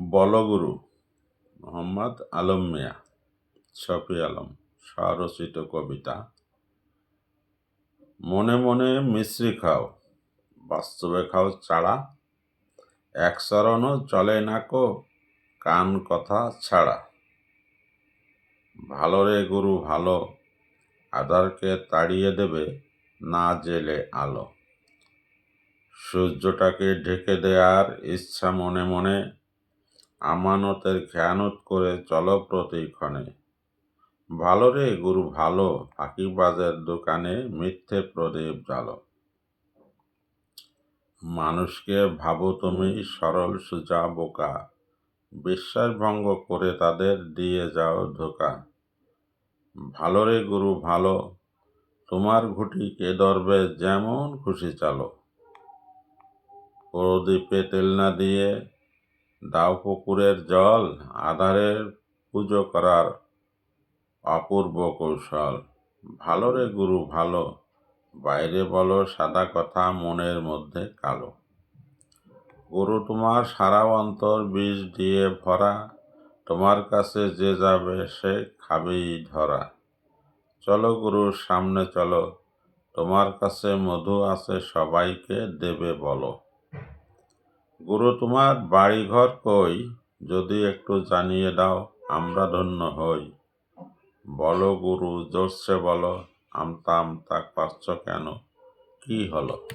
বলগুরু মোহাম্মদ আলম মিয়া, শফি আলম, স্বরচিত কবিতা। মনে মনে মিশ্রি খাও, বাস্তবে খাও চাড়া। এক চরণও চলে না কো কান কথা ছাড়া। ভালো রে গুরু ভালো আধারকে তাড়িয়ে দেবে না জেলে আলো। সূর্যটাকে ঢেকে দেয়ার ইচ্ছা মনে মনে আমানতের খেয়ানত করে চলো প্রতিক্ষণে। ভালো রে গুরু, ভালো। ফাঁকিবাজের দোকানে মিথ্যে প্রদীপ জ্বালো। মানুষকে ভাবো তুমি সরল সুজা বোকা। বিশ্বাস ভঙ্গ করে তাদের দিয়ে যাও ধোকা। ভালো রে গুরু, ভালো। তোমার ঘুটি কে দরবে যেমন খুশি চালো। প্রদীপে তেল না দিয়ে দাও পুকুরের জল, আধারের পুজো করার অপূর্ব কৌশল। ভালো রে গুরু, ভালো। বাইরে বলো, সাদা কথা মনের মধ্যে কালো। গুরু, তোমার সারা অন্তর বিষ দিয়ে ভরা। তোমার কাছে যে যাবে সে খাবেই ধরা। চলো গুরুর সামনে চলো। তোমার কাছে মধু আছে, সবাইকে দেবে বলো। গুরু তোমার বাড়িঘর কই? যদি একটু জানিয়ে দাও, আমরা ধন্য হই। বলো গুরু, জোরসে বলো, আমতা আমতা পাচ্ছ কেন? কি হলো?